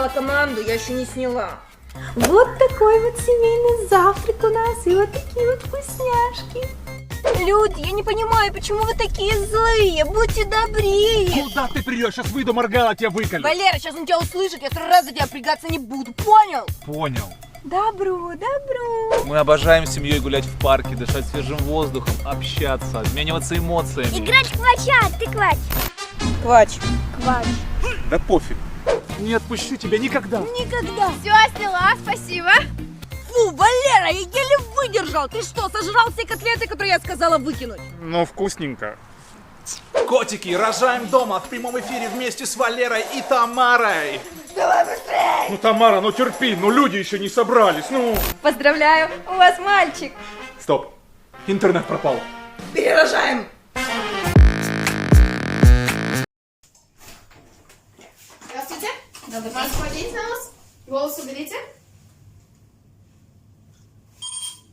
давала команду, я еще не сняла. Вот такой вот семейный завтрак у нас и вот такие вот вкусняшки. Люди, я не понимаю, почему вы такие злые? Будьте добрее. Куда ты придешь? Сейчас выйду, моргала тебя выколю. Валера, сейчас он тебя услышит, я сразу за тебя пригаться не буду, понял? Понял. Добро, добро. Мы обожаем с семьей гулять в парке, дышать свежим воздухом, общаться, обмениваться эмоциями. Играть в квача, ты квач Квач. Квач. Да пофиг. Не отпущу тебя никогда. Никогда. Все, сняла, спасибо Фу, Валера, я еле выдержал. Ты что, сожрал все котлеты, которые я сказала выкинуть? Ну, вкусненько. Котики, рожаем дома в прямом эфире вместе с Валерой и Тамарой. Ну, Тамара, ну терпи, ну люди еще не собрались, ну. Поздравляю, у вас мальчик. Стоп. Интернет пропал. Перерожаем. Маску оденьте на нос. Волосы уберите.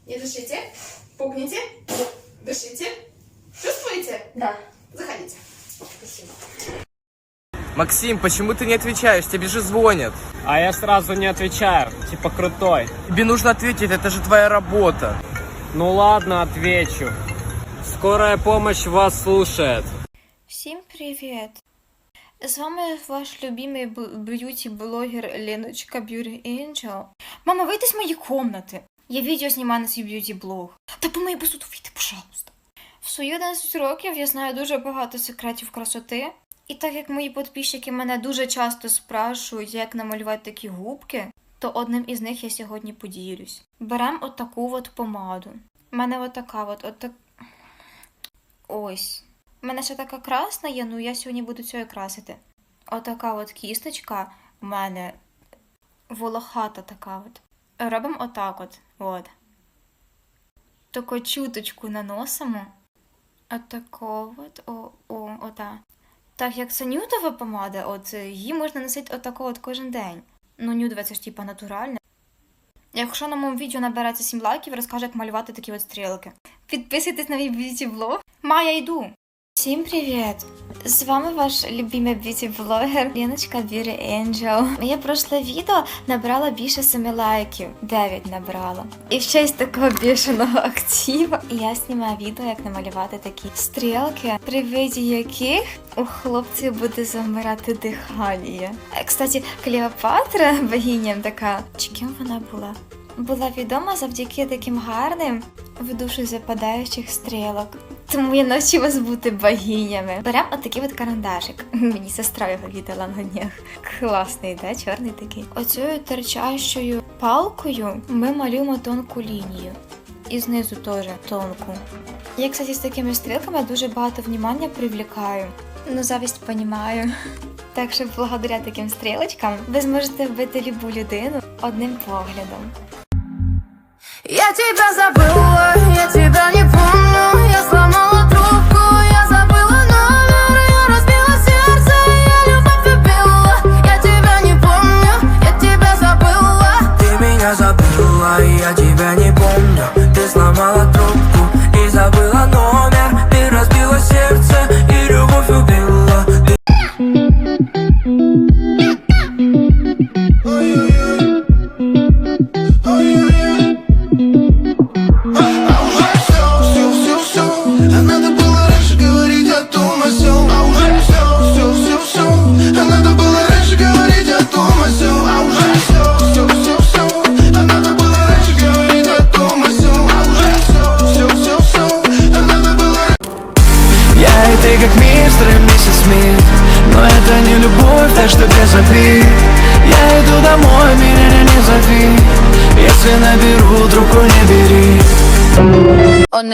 Не дышите. Пукните. Дышите. Чувствуете? Да. Заходите. Спасибо. Максим, почему ты не отвечаешь? Тебе же звонят. А я сразу не отвечаю, типа крутой. Тебе нужно ответить, это же твоя работа. Ну ладно, отвечу. Скорая помощь вас слушает. Всім привіт! З вами ваш любимий б'юті-блогер Леночка Beauty Angel. Мама, вийди з моєї комнати. Я відео знімаю на свій б'юті-блог. Та помий посуду, вийди, пожалуйста. В свої 11 років я знаю дуже багато секретів красоти. І так як мої підписчики мене дуже часто спрашують, як намалювати такі губки, то одним із них я сьогодні поділюсь. Беремо отаку от помаду. У мене отака от, отак. Ось. У мене ще така красна є, ну я сьогодні буду цього красити. Отака от кісточка в мене волохата така от. Робимо отак от. От. Таку чуточку наносимо. Отако от. О, о, ота. Так як це нюдова помада, от е, її можна носити отако от кожен день. Ну, нюдова це ж типа натуральне. Якщо на моєму відео набереться 7 лайків, розкажу, як малювати такі от стрілки. Підписуйтесь на мій б'юті-блог. Ма, я йду. Всім привіт! З вами ваш любимий б'юті-блогер Леночка Beauty Angel. Моє прошле відео набрало більше 7 лайків. 9 набрало. І в честь такого бішеного актива я знімаю відео, як намалювати такі стрілки, при виді яких у хлопців буде замирати дихання. Е, Кстати, Клеопатра, богиня така, чи ким вона була? Була відома завдяки таким гарним в душу западаючих стрілок. Тому я навчу вас бути богинями. Беремо отакий от карандашик. Мені сестра його віддала на днях. Класний, да? Чорний такий. Оцею терчащою палкою ми малюємо тонку лінію. І знизу теж тонку. Я, кстати, з такими стрілками дуже багато внимання привлікаю. Ну, завість понімаю. Так що благодаря таким стрілочкам ви зможете вбити любу людину одним поглядом. Я тебя забыла, я тебя не помню Я сломала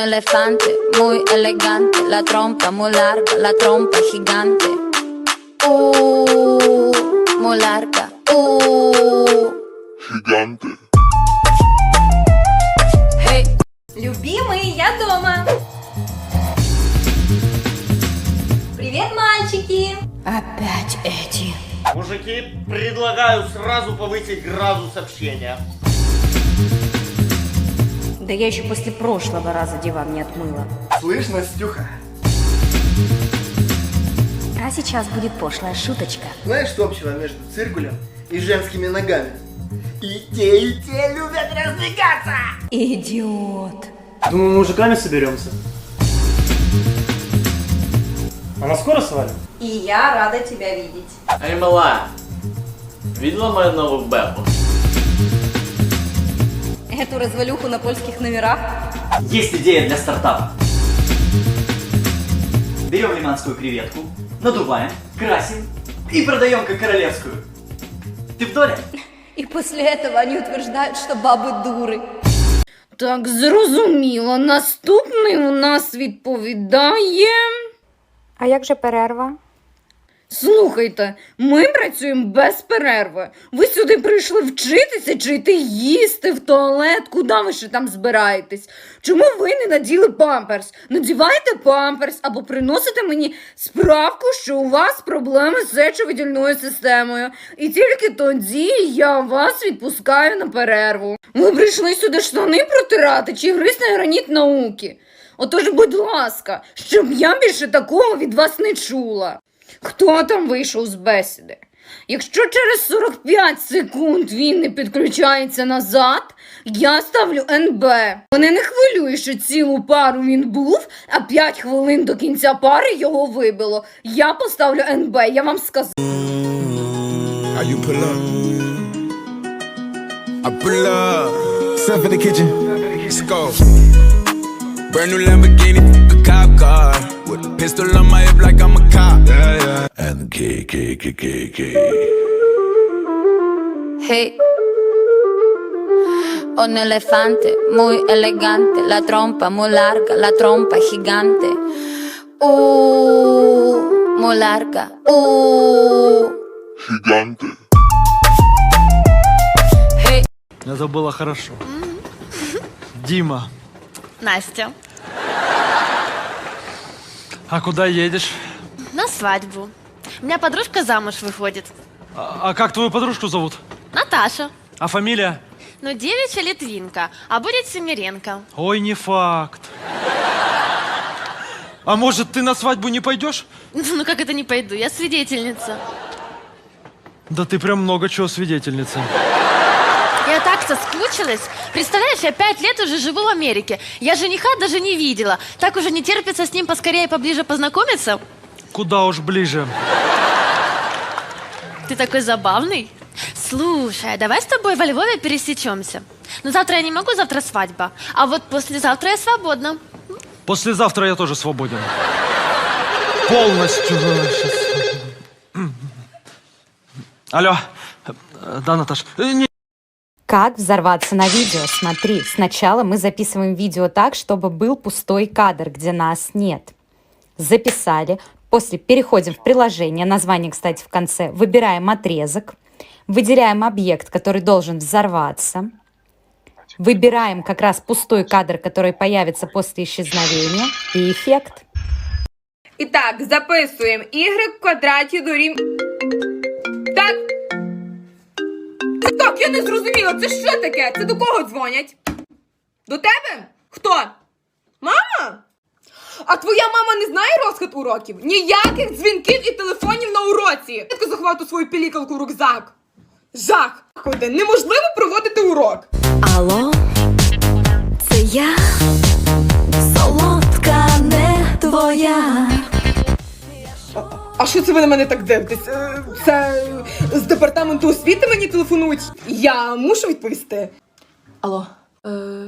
elefante muy elegante, la trompa muy larga, la trompa gigante. Uh, muy larga. Uh. Hey. Любимый, я дома. Привет, мальчики. Опять эти. Мужики, предлагаю сразу повысить градус общения. Да я еще после прошлого раза диван не отмыла. Слышь, Настюха, А сейчас будет пошлая шуточка. знаешь, что общего между циркулем и женскими ногами? И те, и те любят раздвигаться! Идиот. Думаю, мужиками соберемся. Она скоро свалит? И я рада тебя видеть. Эй, мала, видела мою новую бэбу? Эту развалюху на польских номерах? Есть идея для стартапа. Берем лиманскую креветку, надуваем, красим и продаем как королевскую. Ты в доле? І після этого вони утверждають, що баби дури. Так, зрозуміло. Наступний у нас відповідає. А як же перерва? Слухайте, ми працюємо без перерви. Ви сюди прийшли вчитися чи йти їсти в туалет? Куди ви ще там збираєтесь? Чому ви не наділи памперс? Надівайте памперс або приносите мені справку, що у вас проблеми з сечовидільною системою. І тільки тоді я вас відпускаю на перерву. Ви прийшли сюди штани протирати чи гризти граніт науки? Отож, будь ласка, щоб я більше такого від вас не чула. Хто там вийшов з бесіди? Якщо через 45 секунд він не підключається назад, я ставлю НБ. Мене не хвилює, що цілу пару він був, а 5 хвилин до кінця пари його вибило. Я поставлю НБ, я вам kitchen. Let's go. Brand new Lamborghini, a cop car. With a pistol on my hip like I'm a cop. Yeah, yeah. And K, K, K, K, K. Hey. Un elefante muy elegante, la trompa muy larga, la trompa gigante. Uh, muy larga. Uh. Hey. Это было хорошо. Дима, Настя, а куда едешь? на свадьбу. У меня подружка замуж выходит. А, а как твою подружку зовут? Наташа. А фамилия? Ну, девичья Литвинка, а будет Семиренко. Ой, не факт. А может, ты на свадьбу не пойдешь? Ну, как это не пойду, я свидетельница. Да ты прям много чего свидетельница. Я так соскучилась. Представляешь, я пять лет уже живу в Америке. Я жениха даже не видела. Так уже не терпится с ним поскорее поближе познакомиться. Куда уж ближе. Ты такой забавный. Слушай, а давай с тобой во Львове пересечемся. Ну, завтра я не могу, завтра свадьба. А вот послезавтра я свободна. Послезавтра я тоже свободен. Полностью. Алло. Э, Да, Наташ. Э, Не, Как взорваться на видео? Смотри, сначала мы записываем видео так, чтобы был пустой кадр, где нас нет. Записали. После переходим в приложение, название, кстати, в конце. Выбираем отрезок. Выделяем объект, который должен взорваться. Выбираем как раз пустой кадр, который появится после исчезновения. И эффект. І так, записуємо y в квадраті дорів... Так. Так, я не зрозуміла, це що таке? Це до кого дзвонять? До тебе? Хто? Мама? А твоя мама не знає розклад уроків? Ніяких дзвінків і телефонів на уроці. Я заховав свою пілікалку в рюкзак. Жах! Ходи, неможливо проводити урок. Алло, це я солодка не твоя. А що це ви на мене так дивитесь? Е, Це з департаменту освіти мені телефонують. Я мушу відповісти. Алло, е,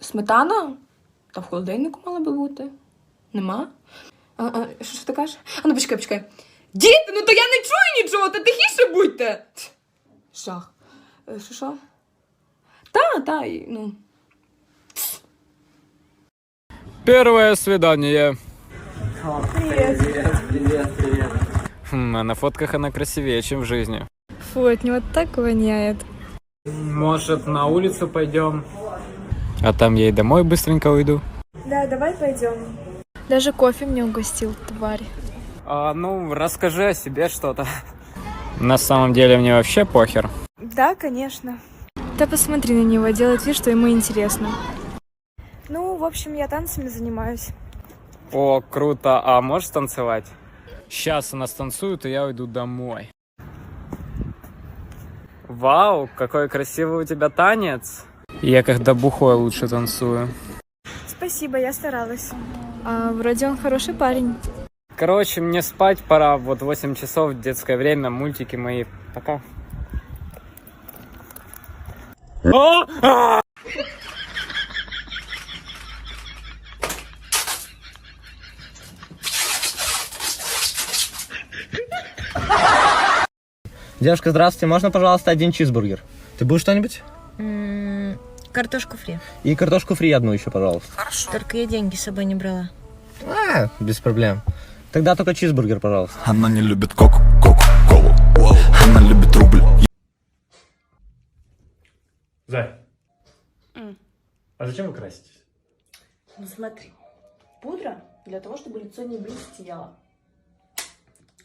сметана? Та в холодильнику мала би бути. Нема? А, а, що ж ти кажеш? А ну почекай, почекай. Діти, ну то я не чую нічого, та тихіше будьте. Шах. Е, Що що? Та, та, і, ну. Первое свидание. Привет. Привет, привет. А на фотках она красивее, чем в жизни. Фу, от него так воняет. Может, на улицу пойдем? А там я и домой быстренько уйду. Да, давай пойдем. Даже кофе мне угостил, тварь. А, ну, расскажи о себе что-то. На самом деле мне вообще похер. Да, конечно. Да посмотри на него, делает вид, что ему интересно. Ну, в общем, я танцами занимаюсь. О, круто. А можешь танцевать? Сейчас она станцует, и я уйду домой. Вау, какой красивый у тебя танец. Я когда бухой лучше танцую. Спасибо, я старалась. А вроде он хороший парень. Короче, мне спать пора. Вот 8 часов, детское время, мультики мои. Пока. Девушка, здравствуйте, можно, пожалуйста, один чизбургер? Ты будешь что-нибудь? Картошку фри. И картошку фри одну еще, пожалуйста. Только я деньги с собой не брала. А, без проблем. Тогда только чизбургер, пожалуйста. Она не любит коку, коку, колу. Она любит рубль. Зай. А зачем вы краситесь? Ну смотри, пудра для того, чтобы лицо не блестело.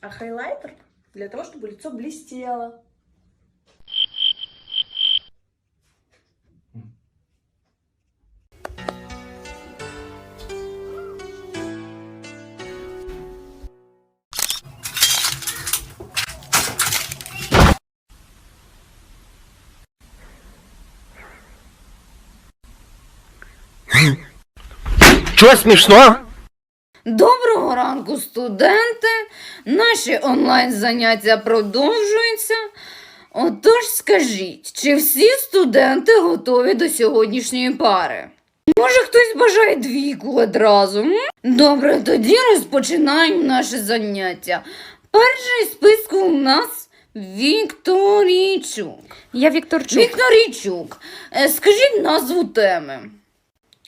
А хайлайтер для того, чтобы лицо блестело. Что смешно? Доброго ранку, студенти! Наші онлайн заняття продовжуються. Отож скажіть, чи всі студенти готові до сьогоднішньої пари? Може, хтось бажає двійку одразу? М? Добре, тоді розпочинаємо наше заняття. Перший списку у нас Вікторійчук. Я Вікторчук. Вікторійчук, е, скажіть назву теми.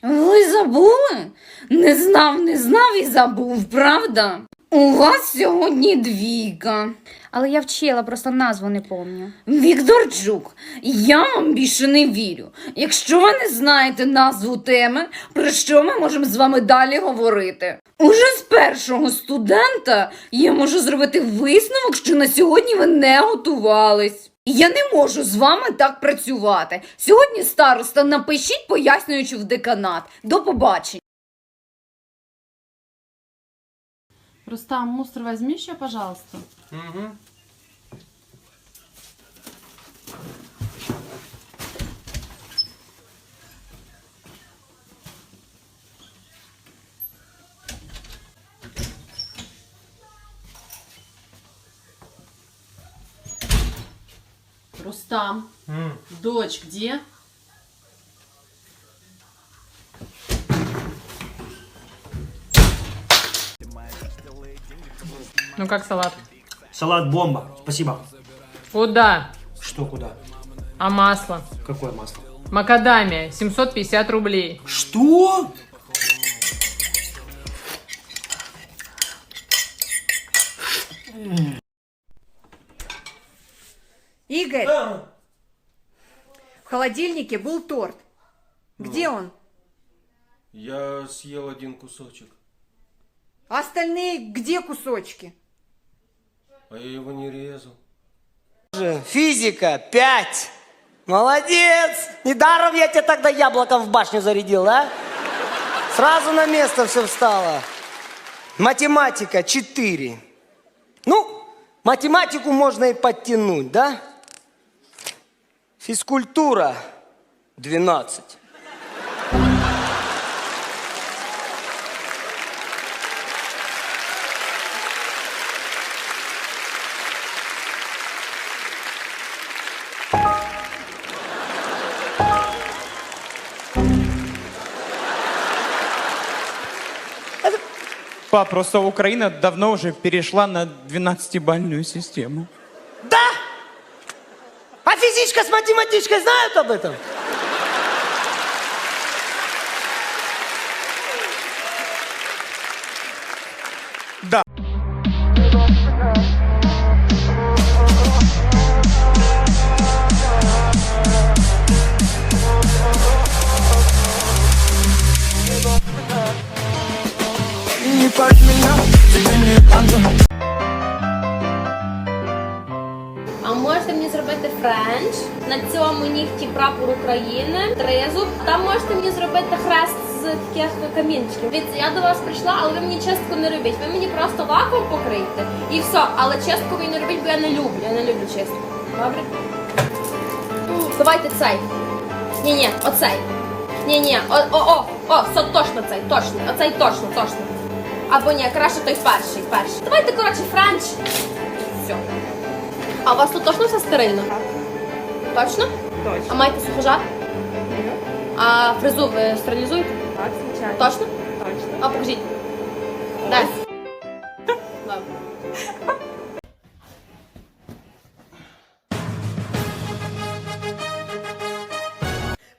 Ви забули? Не знав, не знав і забув, правда? У вас сьогодні двійка. Але я вчила, просто назву не помню. Вікторчук, я вам більше не вірю. Якщо ви не знаєте назву теми, про що ми можемо з вами далі говорити? Уже з першого студента я можу зробити висновок, що на сьогодні ви не готувались. Я не можу з вами так працювати. Сьогодні староста напишіть, пояснюючи в деканат. До побачення. Рустам, мусор возьми еще, пожалуйста. Рустам, дочь где? Ну как салат? Салат бомба. Спасибо. Куда? Что куда? А масло? Какое масло? Макадамия, 750 рублей. Что? Игорь! В холодильнике был торт. Где он? Я съел один кусочек, А остальные где кусочки? А я его не резал. Физика 5. Молодец! Недаром я тебе тогда яблоком в башню зарядил, а? Сразу на место все встало. Математика 4. Ну, математику можно и подтянуть, да? Физкультура 12. Пап, просто Украина давно уже перешла на 12-бальную систему. Да? А физичка с математичкой знают об этом? На цьому нігті прапор України, тризуб. Там можете мені зробити хрест з таких камінчиків. Дивіться, я до вас прийшла, але ви мені чистку не робіть. Ви мені просто лаком покрийте і все. Але чистку ви не робіть, бо я не люблю. Я не люблю чистку. Добре? Давайте цей. Ні, ні, оцей. Ні, ні, о, о, о, о, все точно цей, точно. Оцей точно, точно. Або ні, краще той перший, перший. Давайте, коротше, френч. Все. А у вас тут точно все стерильно? Так. Точно? Точно. А маєте сухожар? А фрезу ви стерилізуєте? Так, звичайно. Точно? Точно. А покажіть. Дай. Добре.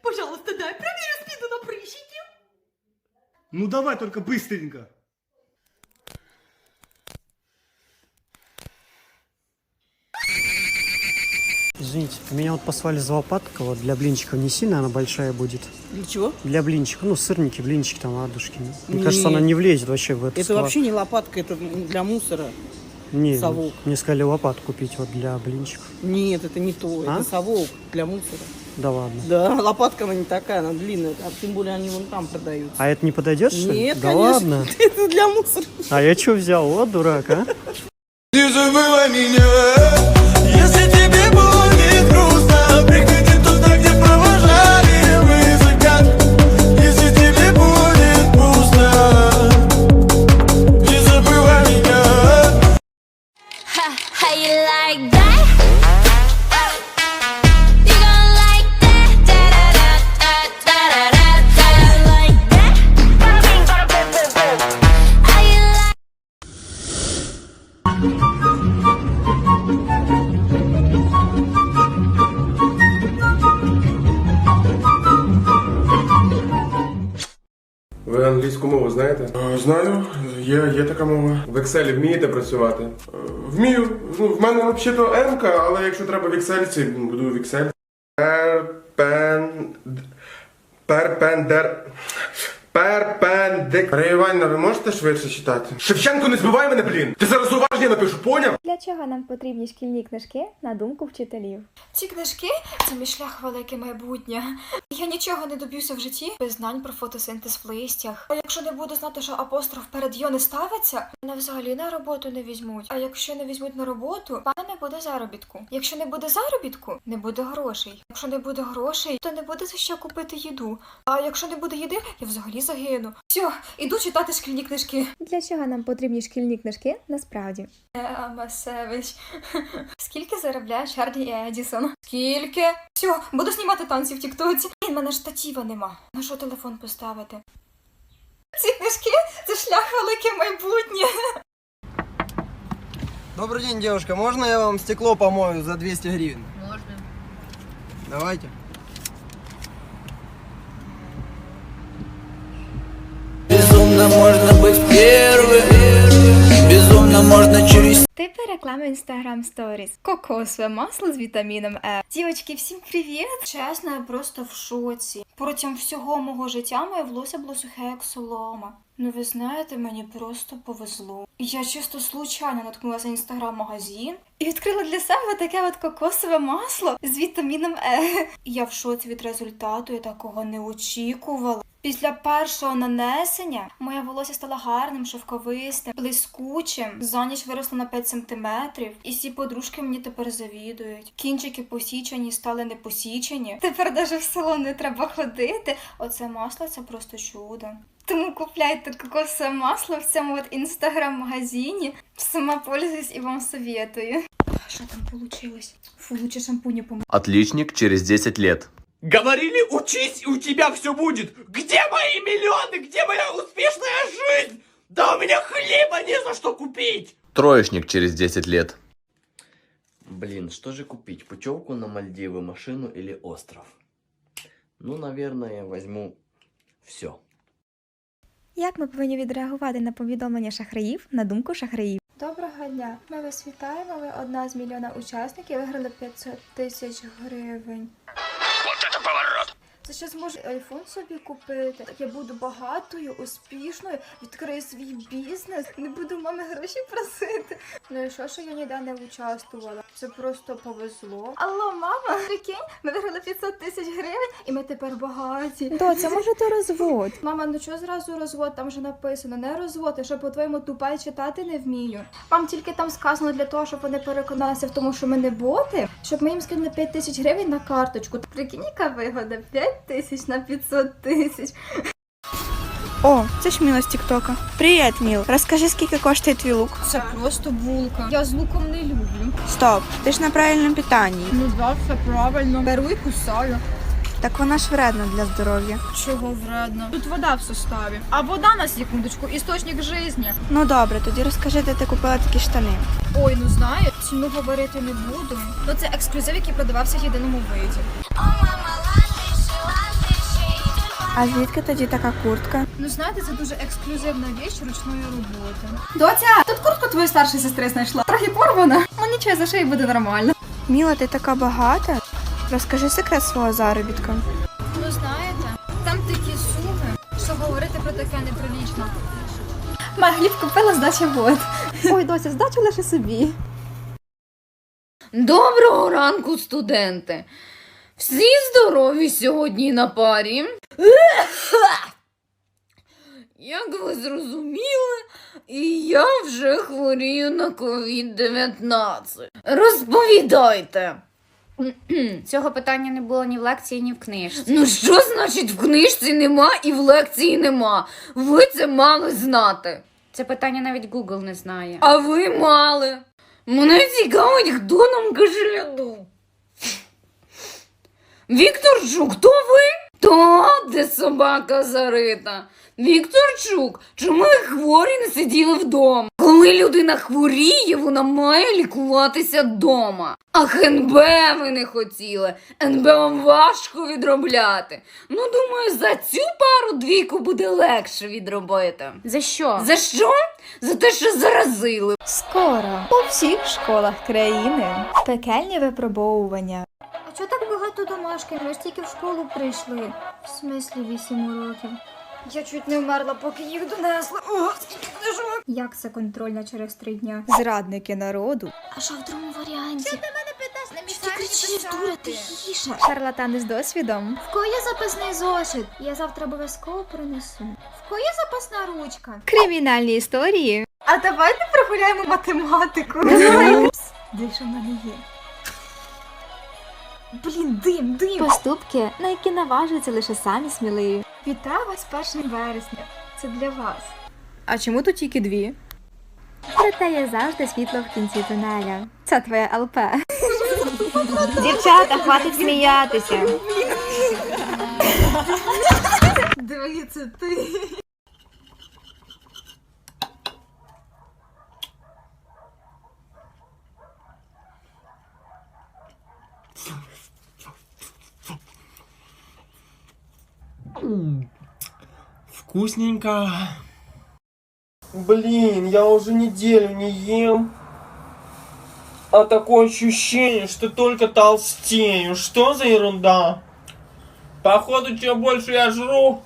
Пожалуйста, дай проверю спиду на прыщики. Ну давай только быстренько. Извините, меня вот послали за лопатка, вот для блинчиков не сильно она большая будет. Для чего? Для блинчиков, ну сырники, блинчики, там, ладушки. Мне Не. кажется, она не влезет вообще в эту Это вообще не лопатка, это для мусора. не, совок. Мне сказали лопату купить вот для блинчиков. Нет, это не то. А? Это совок для мусора. Да ладно. Да, лопатка она не такая, она длинная. А тем более они вон там продаются. А это не подойдет, что ли? Нет, да конечно. ладно. Это для мусора. А я что взял? Вот дурак, а? Не забывай меня, Ви англійську мову знаєте? Е, Знаю, є, є така мова. В Excel вмієте працювати? Е, Вмію. Ну, в мене взагалі-то М, але якщо треба в Excel, буду в Excel. Перпен... Перпендер... Перпендик... Марія Іванівна, ви можете швидше читати? Шевченко, не збивай мене, блін! Ти зараз уваження напишу, поняв? Для чого нам потрібні шкільні книжки на думку вчителів? Ці книжки це мій шлях в велике майбутнє. Я нічого не доб'юся в житті без знань про фотосинтез в листях. А якщо не буду знати, що апостроф перед йо не ставиться, мене взагалі на роботу не візьмуть. А якщо не візьмуть на роботу, в мене не буде заробітку. Якщо не буде заробітку, не буде грошей. Якщо не буде грошей, то не буде за що купити їду. А якщо не буде їди, я взагалі загину. Все, іду читати шкільні книжки. Для чого нам потрібні шкільні книжки насправді? Е, Масевич. Скільки заробляє Чарлі Едісон? Скільки? Все, буду знімати танці в Тіктоці. Блін, мене штатіва нема. На що телефон поставити? Ці книжки це шлях велике майбутнє. Добрый день, девушка. Можно я вам стекло помою за 200 гривен? Можна. Давайте. Безумно можно быть первым, безумно можно через Типи реклами Instagram Stories. Кокосове масло з вітаміном Е. Дівочки, всім привіт! Чесно, я просто в шоці. Протягом всього мого життя моє волосся було сухе, як солома. Ну ви знаєте, мені просто повезло. Я чисто случайно наткнулася на інстаграм-магазин і відкрила для себе таке от кокосове масло з вітаміном Е. Я в шоці від результату, я такого не очікувала. Після першого нанесення моє волосся стало гарним, шовковистим, блискучим. За ніч виросло на 5 сантиметрів, і всі подружки мені тепер завідують. Кінчики посічені стали не посічені. Тепер навіть в салон не треба ходити. Оце масло це просто чудо. Тому купляйте кокосове масло в цьому от інстаграм-магазині. Сама пользуюсь і вам советую. Що там получилось? Фу, лучше шампуня помити. Отличник через 10 лет. Говорили, учись, и у тебя все будет. Где мои миллионы? Где моя успешная жизнь? Да у меня хлеба не за что купить! Троечник через 10 лет. Блин, что же купить? Путевку на Мальдивы, машину или остров? Ну, наверное, возьму все. Як ми повинні відреагувати на повідомлення шахраїв на думку шахраїв? Доброго дня. Ми вас вітаємо. Ви одна з мільйона учасників виграли 500 тисяч гривень. টাকা পাওয়ার Це ще зможу айфон собі купити. Я буду багатою, успішною, відкрию свій бізнес, не буду мами гроші просити. Ну і що, що я ніде не участвувала? Це просто повезло. Алло, мама, прикинь, ми виграли 500 тисяч гривень і ми тепер багаті. Доця, може то розвод? Мама, ну чого зразу розвод? Там вже написано, не розвод, я що по-твоєму тупа читати не вмію. Мам, тільки там сказано для того, щоб вони переконалися в тому, що ми не боти, щоб ми їм скинули 5 тисяч гривень на карточку. Прикинь, яка вигода? 5 тисяч на 500 тисяч. О, це ж Міла з Тіктока. Привіт, Міл. Розкажи, скільки коштує твій лук. Це просто булка. Я з луком не люблю. Стоп, ти ж на правильному питанні. Ну да, все правильно. Беру і кусаю. Так вона ж вредна для здоров'я. Чого вредно? Тут вода в составі. А вода на секундочку, істочник житті. Ну добре, тоді розкажи, де ти купила такі штани. Ой, ну знаю, ціну говорити не буду. Ну це ексклюзив, який продавався в єдиному виді. А звідки тоді така куртка? Ну знаєте, це дуже ексклюзивна річ ручної роботи. Доця, тут куртку твоєї старшої сестри знайшла. Трохи порвана. Ну нічого, за шиї буде нормально. Міла, ти така багата. Розкажи секрет свого заробітка. Ну знаєте, там такі суми, що говорити про таке неприлічно. Ма, хліб купила, здача вот. Ой, доця, здачу лише собі. Доброго ранку, студенти! Всі здорові сьогодні на парі. Як ви зрозуміли, і я вже хворію на COVID-19. Розповідайте. Цього питання не було ні в лекції, ні в книжці. Ну що значить в книжці нема і в лекції нема? Ви це мали знати. Це питання навіть Google не знає. А ви мали. Мене цікавить, хто нам кашляну. Вікторчук, то ви? То де собака зарита. Вікторчук, чому ви хворі не сиділи вдома? Коли людина хворіє, вона має лікуватися вдома. А ХНБ ви не хотіли. НБ вам важко відробляти. Ну, думаю, за цю пару двійку буде легше відробити. За що? За що? За те, що заразили. Скоро у всіх школах країни пекельні випробовування. Чого так багато домашки? Ми ж тільки в школу прийшли. В смислі 8 років. Я чуть не вмерла, поки їх донесли. Ох, скільки книжок. Як це контрольна через три дня? Зрадники народу. А що в другому варіанті? Ти мене питаєш, не Ти кричиш, дура, тихіше. Шарлатани з досвідом. В кого є запасний зошит? Я завтра обов'язково принесу. В кого є запасна ручка? Кримінальні історії. А давайте прогуляємо математику. Де що в мене є? Блін, дим, дим. Поступки, на які наважуються лише самі сміливі. Вітаю вас 1 вересня. Це для вас. А чому тут тільки дві? Проте є завжди світло в кінці тунеля. Це твоя ЛП. Дівчата, хватить сміятися. Це ти. Вкусненько. Блин, я уже неделю не ем. А такое ощущение, что только толстею. Что за ерунда? Походу, чем больше я жру,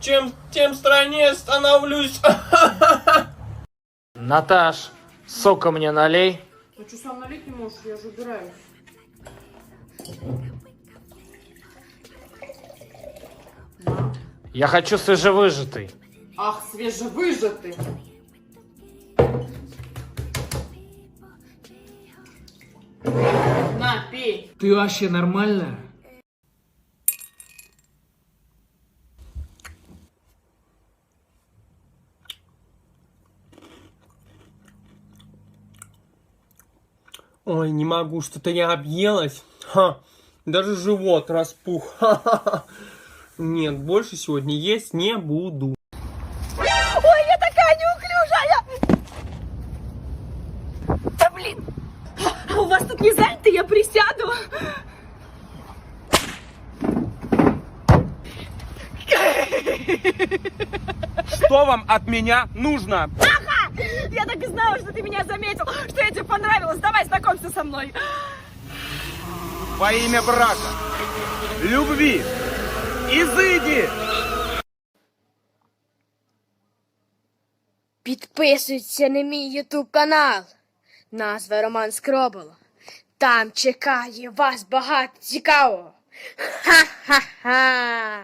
чем тем страннее становлюсь. Наташ, сока мне налей. Ну что, сам налить не можешь, я же убираюсь. Я хочу свежевыжатый. Ах, свежевыжатый. На, пей. Ты вообще нормальная? Ой, не могу, что-то я объелась. Ха, даже живот распух. Ха-ха-ха. Нет, больше сегодня есть не буду. Ой, я такая неуклюжая! Да блин! А у вас тут не занято, я присяду. Что вам от меня нужно? Ага! Я так и знала, что ты меня заметил, что я тебе понравилась. Давай знакомься со мной. Во имя брака, любви, изыди! Підписуйтеся на мій ютуб канал. Назва Роман Скробол. Там чекає вас багато цікавого. Ха-ха-ха!